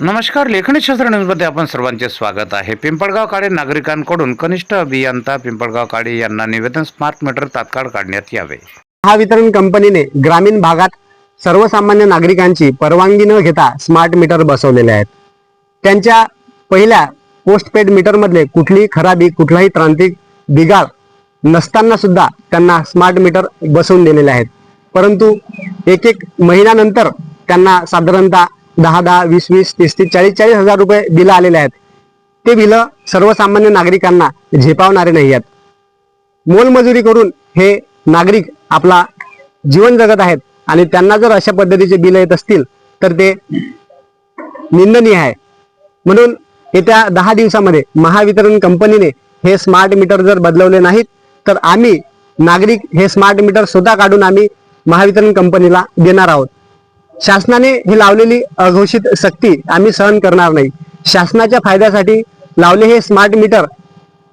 नमस्कार लेखनशास्त्र न्यूजमध्ये आपण सर्वांचे स्वागत आहे. पिंपळगाव काळे नागरिकांकडून कनिष्ठ अभियंता पिंपळगाव काळे यांना निवेदन स्मार्ट मीटर तात्काळ काढण्यात यावे. महावितरण कंपनीने ग्रामीण भागात सर्वसामान्य नागरिकांची परवानगी न घेता स्मार्ट मीटर बसवलेले आहेत. त्यांच्या पहिल्या पोस्टपेड मीटरमधले कुठलीही खराबी कुठलाही तांत्रिक बिघाड नसताना सुद्धा त्यांना स्मार्ट मीटर बसवून दिलेले आहेत. परंतु एक एक महिन्यानंतर त्यांना साधारणतः दहा दहा वीस वीस तीस तीस चाळीस चाळीस हजार रुपये बिलं आलेले आहेत. ते बिलं सर्वसामान्य नागरिकांना झेपावणारे नाही आहेत. मोलमजुरी करून हे नागरिक आपला जीवन जगत आहेत आणि त्यांना जर अशा पद्धतीचे बिल येत असतील तर ते निंदनीय आहे. म्हणून येत्या दहा दिवसामध्ये महावितरण कंपनीने हे स्मार्ट मीटर जर बदलवले नाहीत तर आम्ही नागरिक हे स्मार्ट मीटर स्वतः काढून आम्ही महावितरण कंपनीला देणार आहोत. शासनाने ही लावलेली अघोषित सक्ती आम्ही सहन करणार नाही. शासनाच्या फायद्यासाठी लावले हे स्मार्ट मीटर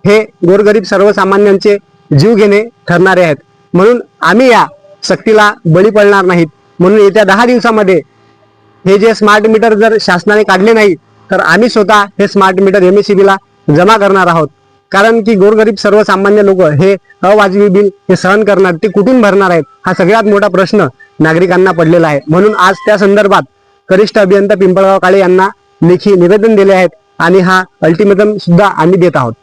हे गोरगरीब सर्वसामान्यांचे जीव घेणे ठरणारे आहेत. म्हणून आम्ही या सक्तीला बळी पडणार नाहीत. म्हणून येत्या दहा दिवसामध्ये हे जे स्मार्ट मीटर जर शासनाने काढले नाही तर आम्ही स्वतः हे स्मार्ट मीटर एम ला जमा करणार आहोत. कारण की गोरगरीब सर्वसामान्य लोक हे अवाजवी बिल हे सहन करणार ते कुठून भरणार आहेत? हा सगळ्यात मोठा प्रश्न नागरिकांना पडलेला आहे. म्हणून आज त्या संदर्भात कनिष्ठ अभियंता पिंपळगाव काळे यांना लेखी निवेदन दिले आहेत आणि हा अल्टिमेटम सुद्धा आम्ही देत आहोत.